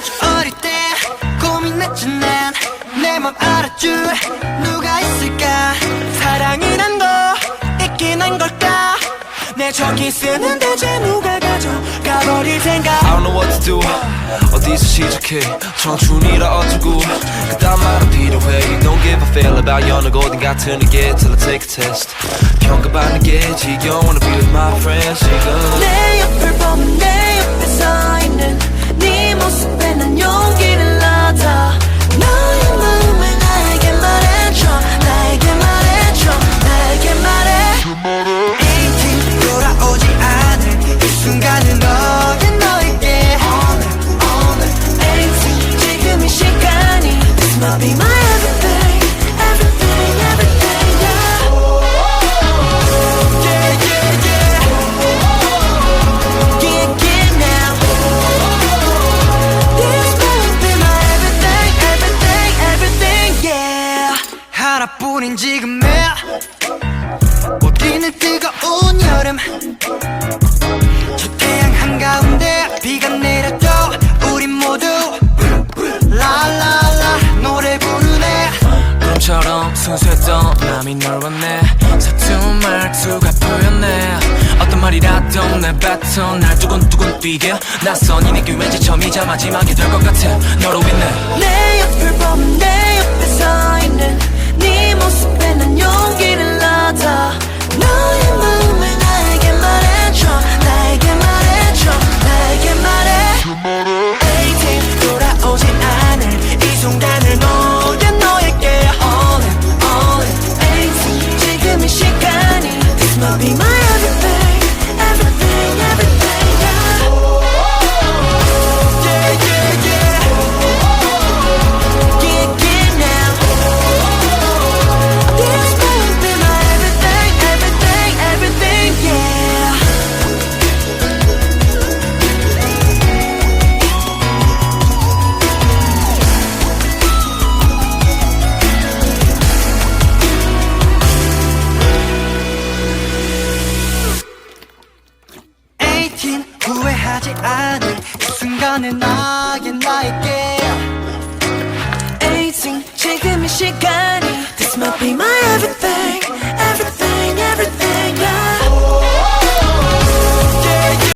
아주 어릴 때 고민했지 난내맘 알아줄 누가 있을까? 사랑이란 거 있긴 한 걸까? 내 적이 쓰는데 제 누가 가져가버릴 생각? I don't know what to do. 어디서 시작해? 청춘이라 어쩌고? 그딴 말은 필요해. You don't give a fail about 여느 고딩 같은 게 Till I take a test. 평가받는 게 지겨워 Wanna be with my friends. 지금 내 옆을 보면 내 옆에서 하나뿐인 지금의 웃기는 뜨거운 여름. 저 태양 한가운데 비가 내려도 우린 모두 라라라 노래 부르네. 꿈처럼 순수했던 마음이 널 원해. 서툰 말투가 표현해 어떤 말이라도 내 뱉어. 날 두근두근 뛰게. 낯선 이 느낌 왠지 처음이자 마지막이 될 것 같아. 너로 인해 Eighteen 후회하지 않을 이 순간을 나의 나에게 Eighteen 지금 이 시간